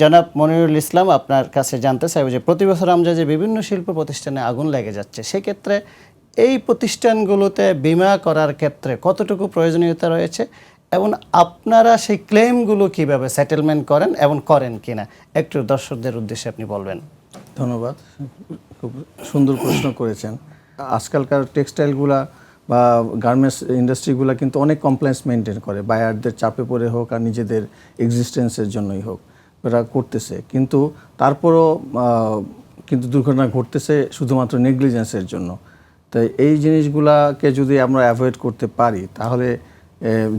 জনাব মনিরুল ইসলাম আপনার কাছে জানতে চাইব যে প্রতি বছর আমরা যে বিভিন্ন শিল্প প্রতিষ্ঠানে আগুন লেগে যাচ্ছে, সেক্ষেত্রে এই প্রতিষ্ঠানগুলোতে বিমা করার ক্ষেত্রে কতটুকু প্রয়োজনীয়তা রয়েছে এবং আপনারা সেই ক্লেমগুলো কীভাবে সেটেলমেন্ট করেন এবং করেন কিনা? একটু দর্শকদের উদ্দেশ্যে আপনি বলবেন। ধন্যবাদ। খুব সুন্দর প্রশ্ন করেছেন। আজকালকার টেক্সটাইলগুলা বা গার্মেন্টস ইন্ডাস্ট্রিগুলো কিন্তু অনেক কমপ্লেন্স মেনটেন করে বায়ারদের চাপে পড়ে হোক আর নিজেদের এক্সিস্টেন্সের জন্যই হোক। ওরা করতেছে। কিন্তু তারপরও কিন্তু দুর্ঘটনা ঘটতেছে শুধুমাত্র নেগলিজেন্সের জন্য। তাই এই জিনিসগুলাকে যদি আমরা অ্যাভয়েড করতে পারি, তাহলে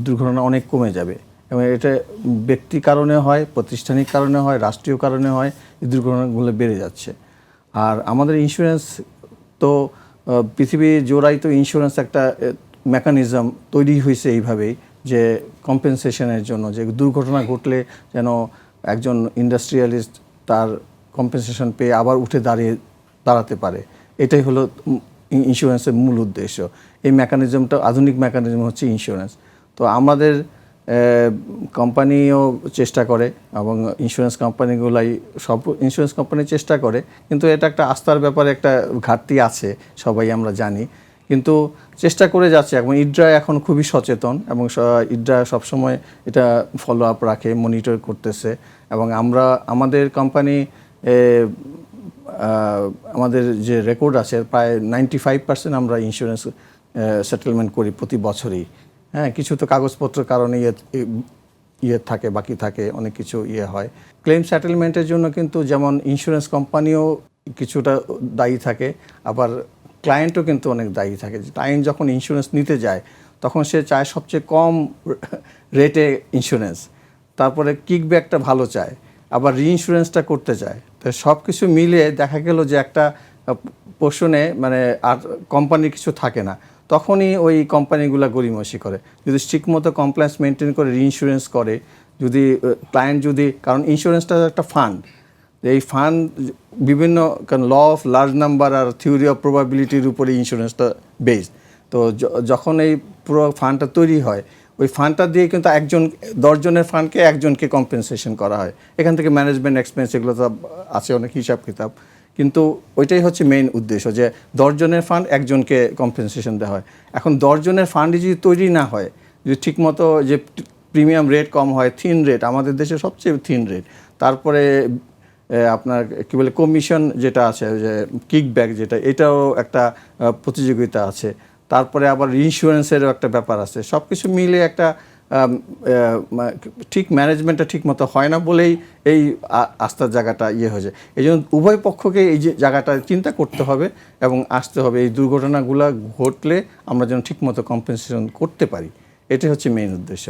দুর্ঘটনা অনেক কমে যাবে। এবং এটা ব্যক্তি কারণে হয়, প্রাতিষ্ঠানিক কারণে হয়, রাষ্ট্রীয় কারণে হয়, এই দুর্ঘটনাগুলো বেড়ে যাচ্ছে। আর আমাদের ইন্স্যুরেন্স তো পৃথিবী জোড়াই তো ইন্স্যুরেন্স একটা মেকানিজম তৈরি হয়েছে এইভাবেই, যে কম্পেনসেশনের জন্য, যে দুর্ঘটনা ঘটলে যেন একজন ইন্ডাস্ট্রিয়ালিস্ট তার কম্পেনসেশন পেয়ে আবার উঠে দাঁড়িয়ে দাঁড়াতে পারে। এটাই হলো ইন্স্যুরেন্সের মূল উদ্দেশ্য। এই মেকানিজমটা আধুনিক মেকানিজম হচ্ছে ইন্স্যুরেন্স তো আমাদের কোম্পানিও চেষ্টা করে এবং ইন্স্যুরেন্স কোম্পানিগুলাই সব ইন্স্যুরেন্স কোম্পানি চেষ্টা করে। কিন্তু এটা একটা আস্থার ব্যাপারে একটা ঘাটতি আছে, সবাই আমরা জানি। কিন্তু চেষ্টা করে যাচ্ছে এবং ইড্রা এখন খুবই সচেতন এবং ইড্রা সবসময় এটা ফলো আপ রাখে মনিটর করতেছে এবং আমরা, আমাদের কোম্পানি আমাদের যে রেকর্ড আছে প্রায় নাইনটি ফাইভ পার্সেন্ট আমরা ইন্স্যুরেন্স সেটেলমেন্ট করি প্রতি বছরই। হ্যাঁ কিছু তো কাগজপত্রের কারণে ইয়ে ইয়ে থাকে, বাকি থাকে, অনেক কিছু ইয়ে হয়। ক্লেম সেটেলমেন্টের জন্য কিন্তু যেমন ইন্স্যুরেন্স কোম্পানিও কিছুটা দায়ী থাকে, আবার ক্লায়েন্টও কিন্তু অনেক দায়ী থাকে। ক্লায়েন্ট যখন ইন্স্যুরেন্স নিতে যায়, তখন সে চায় সবচেয়ে কম রেটে ইন্স্যুরেন্স তারপরে কিকব্যাকটা ভালো চায়, আবার রিইন্স্যুরেন্সটা করতে চায়। তো সব কিছু মিলে দেখা গেল যে একটা পোষণে মানে আর কোম্পানির কিছু থাকে না। তখনই ওই কোম্পানিগুলো গরিমসি করে। যদি ঠিকমতো কমপ্লেন্স মেনটেন করে রিইন্স্যুরেন্স করে, যদি ক্লায়েন্ট যদি, কারণ ইন্স্যুরেন্সটা একটা ফান্ড এই ফান্ড বিভিন্ন কারণ ল অফ লার্জ নাম্বার আর থিওরি অফ প্রবাবিলিটির উপরে ইন্স্যুরেন্সটা বেসড তো যখন এই পুরো ফান্ডটা তৈরি হয়, ওই ফান্ডটা দিয়ে কিন্তু একজন, দশজনের ফান্ডকে একজনকে কম্পেনসেশন করা হয়। এখান থেকে ম্যানেজমেন্ট এক্সপেন্স এগুলো তো আছে, অনেক হিসাব কিতাব। কিন্তু ওইটাই হচ্ছে মেইন উদ্দেশ্য যে, দশজনের ফান্ড একজনকে কম্পেনসেশন দেওয়া হয়। এখন দশজনের ফান্ডই যদি তৈরি না হয়, যদি ঠিকমতো যে, প্রিমিয়াম রেট কম হয় থিন রেট আমাদের দেশে সবচেয়ে থিন রেট তারপরে আপনার কি বলে কমিশন যেটা আছে যে কিকব্যাক যেটা, এটাও একটা প্রতিযোগিতা আছে। তারপরে আবার ইন্স্যুরেন্সেরও একটা ব্যাপার আছে। সব কিছু মিলে একটা ঠিক ম্যানেজমেন্টটা ঠিক মতো হয় না বলেই এই আস্থার জায়গাটা ইয়ে হয়েছে। এই জন্য উভয় পক্ষকে এই যে জায়গাটা চিন্তা করতে হবে এবং আসতে হবে। এই দুর্ঘটনাগুলো ঘটলে আমরা যেন ঠিক মতো কম্পেনসেশন করতে পারি। এটাই হচ্ছে মেইন উদ্দেশ্য।